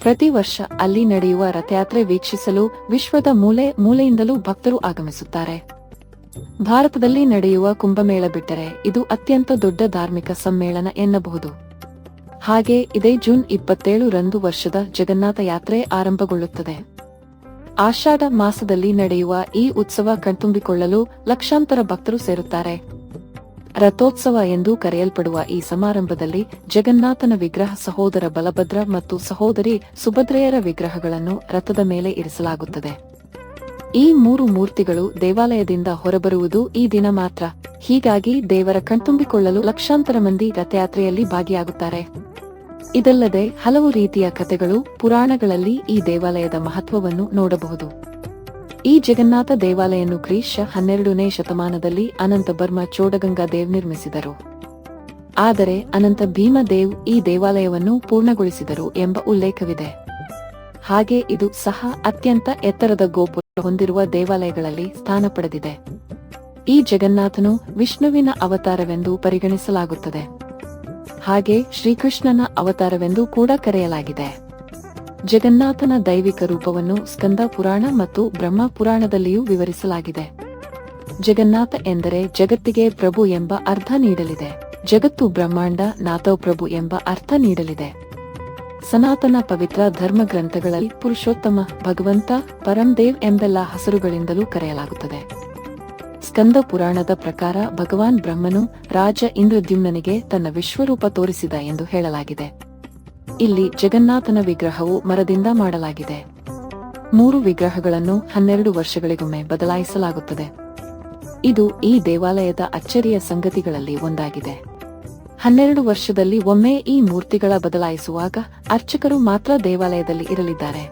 ಪ್ರತಿ ವರ್ಷ ಅಲ್ಲಿ ನಡೆಯುವ ರಥಯಾತ್ರೆ ವೀಕ್ಷಿಸಲು ವಿಶ್ವದ ಮೂಲೆ ಮೂಲೆಯಿಂದಲೂ ಭಕ್ತರು ಆಗಮಿಸುತ್ತಾರೆ. ಭಾರತದಲ್ಲಿ ನಡೆಯುವ ಕುಂಭಮೇಳ ಬಿಟ್ಟರೆ ಇದು ಅತ್ಯಂತ ದೊಡ್ಡ ಧಾರ್ಮಿಕ ಸಮ್ಮೇಳನ ಎನ್ನಬಹುದು. ಹಾಗೆ ಇದೇ ಜೂನ್ ಇಪ್ಪತ್ತೇಳು ರಂದು ವರ್ಷದ ಜಗನ್ನಾಥ ಯಾತ್ರೆ ಆರಂಭಗೊಳ್ಳುತ್ತದೆ. ಆಷಾಢ ಮಾಸದಲ್ಲಿ ನಡೆಯುವ ಈ ಉತ್ಸವ ಕಣ್ತುಂಬಿಕೊಳ್ಳಲು ಲಕ್ಷಾಂತರ ಭಕ್ತರು ಸೇರುತ್ತಾರೆ. ರಥೋತ್ಸವ ಎಂದು ಕರೆಯಲ್ಪಡುವ ಈ ಸಮಾರಂಭದಲ್ಲಿ ಜಗನ್ನಾಥನ ವಿಗ್ರಹ ಸಹೋದರ ಬಲಭದ್ರ ಮತ್ತು ಸಹೋದರಿ ಸುಭದ್ರೆಯರ ವಿಗ್ರಹಗಳನ್ನು ರಥದ ಮೇಲೆ ಇರಿಸಲಾಗುತ್ತದೆ. ಈ ಮೂರು ಮೂರ್ತಿಗಳು ದೇವಾಲಯದಿಂದ ಹೊರಬರುವುದು ಈ ದಿನ ಮಾತ್ರ. ಹೀಗಾಗಿ ದೇವರ ಕಣ್ತುಂಬಿಕೊಳ್ಳಲು ಲಕ್ಷಾಂತರ ಮಂದಿ ರಥಯಾತ್ರೆಯಲ್ಲಿ ಭಾಗಿಯಾಗುತ್ತಾರೆ. ಇದಲ್ಲದೆ ಹಲವು ರೀತಿಯ ಕಥೆಗಳು ಪುರಾಣಗಳಲ್ಲಿ ಈ ದೇವಾಲಯದ ಮಹತ್ವವನ್ನು ನೋಡಬಹುದು. ಈ ಜಗನ್ನಾಥ ದೇವಾಲಯನ್ನು ಕ್ರಿಶ ಹನ್ನೆರಡನೇ ಶತಮಾನದಲ್ಲಿ ಅನಂತ ಬರ್ಮ ಚೋಡಗಂಗಾ ದೇವ್ ನಿರ್ಮಿಸಿದರು. ಆದರೆ ಅನಂತ ಭೀಮದೇವ್ ಈ ದೇವಾಲಯವನ್ನು ಪೂರ್ಣಗೊಳಿಸಿದರು ಎಂಬ ಉಲ್ಲೇಖವಿದೆ. ಹಾಗೆ ಇದು ಸಹ ಅತ್ಯಂತ ಎತ್ತರದ ಗೋಪುರ ಹೊಂದಿರುವ ದೇವಾಲಯಗಳಲ್ಲಿ ಸ್ಥಾನ ಪಡೆದಿದೆ. ಈ ಜಗನ್ನಾಥನು ವಿಷ್ಣುವಿನ ಅವತಾರವೆಂದು ಪರಿಗಣಿಸಲಾಗುತ್ತದೆ. ಹಾಗೆ ಶ್ರೀಕೃಷ್ಣನ ಅವತಾರವೆಂದು ಕೂಡ ಕರೆಯಲಾಗಿದೆ. ಜಗನ್ನಾಥನ ದೈವಿಕ ರೂಪವನ್ನು ಸ್ಕಂದ ಪುರಾಣ ಮತ್ತು ಬ್ರಹ್ಮ ಪುರಾಣದಲ್ಲಿಯೂ ವಿವರಿಸಲಾಗಿದೆ. ಜಗನ್ನಾಥ ಎಂದರೆ ಜಗತ್ತಿಗೆ ಪ್ರಭು ಎಂಬ ಅರ್ಥ ನೀಡಲಿದೆ. ಜಗತ್ತು ಬ್ರಹ್ಮಾಂಡ ನಾಥವ್ ಪ್ರಭು ಎಂಬ ಅರ್ಥ ನೀಡಲಿದೆ. ಸನಾತನ ಪವಿತ್ರ ಧರ್ಮ ಗ್ರಂಥಗಳಲ್ಲಿ ಪುರುಷೋತ್ತಮ, ಭಗವಂತ ಪರಂದೇವ್ ಎಂಬೆಲ್ಲ ಹೆಸರುಗಳಿಂದಲೂ ಕರೆಯಲಾಗುತ್ತದೆ. ಸ್ಕಂದ ಪುರಾಣದ ಪ್ರಕಾರ ಭಗವಾನ್ ಬ್ರಹ್ಮನು ರಾಜ ಇಂದ್ರದ್ಯುಮ್ನನಿಗೆ ತನ್ನ ವಿಶ್ವರೂಪ ತೋರಿಸಿದ ಎಂದು ಹೇಳಲಾಗಿದೆ. ಇಲ್ಲಿ ಜಗನ್ನಾಥನ ವಿಗ್ರಹವು ಮರದಿಂದ ಮಾಡಲಾಗಿದೆ. ಮೂರು ವಿಗ್ರಹಗಳನ್ನು ಹನ್ನೆರಡು ವರ್ಷಗಳಿಗೊಮ್ಮೆ ಬದಲಾಯಿಸಲಾಗುತ್ತದೆ. ಇದು ಈ ದೇವಾಲಯದ ಅಚ್ಚರಿಯ ಸಂಗತಿಗಳಲ್ಲಿ ಒಂದಾಗಿದೆ. ಹನ್ನೆರಡು ವರ್ಷದಲ್ಲಿ ಒಮ್ಮೆ ಈ ಮೂರ್ತಿಗಳ ಬದಲಾಯಿಸುವಾಗ ಅರ್ಚಕರು ಮಾತ್ರ ದೇವಾಲಯದಲ್ಲಿ ಇರಲಿದ್ದಾರೆ.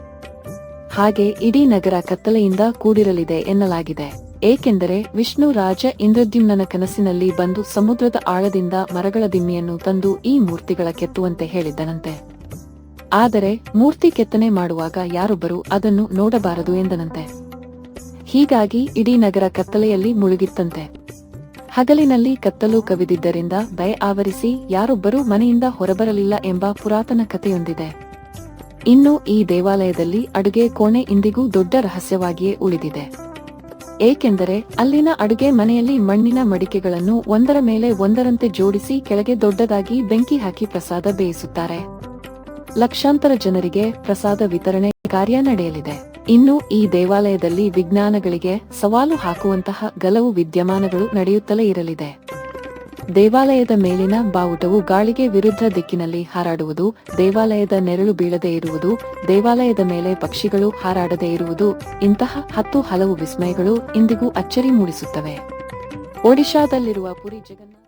ಹಾಗೆ ಇಡೀ ನಗರ ಕತ್ತಲೆಯಿಂದ ಕೂಡಿರಲಿದೆ ಎನ್ನಲಾಗಿದೆ. ಏಕೆಂದರೆ ವಿಷ್ಣು ರಾಜ ಇಂದ್ರದ್ಯುಮ್ನನ ಕನಸಿನಲ್ಲಿ ಬಂದು ಸಮುದ್ರದ ಆಳದಿಂದ ಮರಗಳ ದಿಮ್ಮಿಯನ್ನು ತಂದು ಈ ಮೂರ್ತಿಗಳ ಕೆತ್ತುವಂತೆ ಹೇಳಿದ್ದನಂತೆ ಆದರೆ ಮೂರ್ತಿ ಕೆತ್ತನೆ ಮಾಡುವಾಗ ಯಾರೊಬ್ಬರು ಅದನ್ನು ನೋಡಬಾರದು ಎಂದನಂತೆ. ಹೀಗಾಗಿ ಇಡೀ ನಗರ ಕತ್ತಲೆಯಲ್ಲಿ ಮುಳುಗಿತ್ತಂತೆ. ಹಗಲಿನಲ್ಲಿ ಕತ್ತಲು ಕವಿದಿದ್ದರಿಂದ ಭಯ ಆವರಿಸಿ ಯಾರೊಬ್ಬರೂ ಮನೆಯಿಂದ ಹೊರಬರಲಿಲ್ಲ ಎಂಬ ಪುರಾತನ ಕಥೆಯೊಂದಿದೆ. ಇನ್ನು ಈ ದೇವಾಲಯದಲ್ಲಿ ಅಡುಗೆ ಕೋಣೆ ಇಂದಿಗೂ ದೊಡ್ಡ ರಹಸ್ಯವಾಗಿಯೇ ಉಳಿದಿದೆ. ಏಕೆಂದರೆ ಅಲ್ಲಿನ ಅಡುಗೆ ಮನೆಯಲ್ಲಿ ಮಣ್ಣಿನ ಮಡಿಕೆಗಳನ್ನು ಒಂದರ ಮೇಲೆ ಒಂದರಂತೆ ಜೋಡಿಸಿ ಕೆಳಗೆ ದೊಡ್ಡದಾಗಿ ಬೆಂಕಿ ಹಾಕಿ ಪ್ರಸಾದ ಬೇಯಿಸುತ್ತಾರೆ. ಲಕ್ಷಾಂತರ ಜನರಿಗೆ ಪ್ರಸಾದ ವಿತರಣೆ ಕಾರ್ಯ ನಡೆಯಲಿದೆ. ಇನ್ನು ಈ ದೇವಾಲಯದಲ್ಲಿ ವಿಜ್ಞಾನಗಳಿಗೆ ಸವಾಲು ಹಾಕುವಂತಹ ಗಲವು ವಿದ್ಯಮಾನಗಳು ನಡೆಯುತ್ತಲೇ ಇರಲಿದೆ. ದೇವಾಲಯದ ಮೇಲಿನ ಬಾವುಟವು ಗಾಳಿಗೆ ವಿರುದ್ಧ ದಿಕ್ಕಿನಲ್ಲಿ ಹಾರಾಡುವುದು, ದೇವಾಲಯದ ನೆರಳು ಬೀಳದೇ ಇರುವುದು, ದೇವಾಲಯದ ಮೇಲೆ ಪಕ್ಷಿಗಳು ಹಾರಾಡದೇ ಇರುವುದು, ಇಂತಹ ಹತ್ತು ಹಲವು ವಿಸ್ಮಯಗಳು ಇಂದಿಗೂ ಅಚ್ಚರಿ ಮೂಡಿಸುತ್ತವೆ. ಒಡಿಶಾದಲ್ಲಿರುವ ಪುರಿ ಜಗನ್ನಾಥ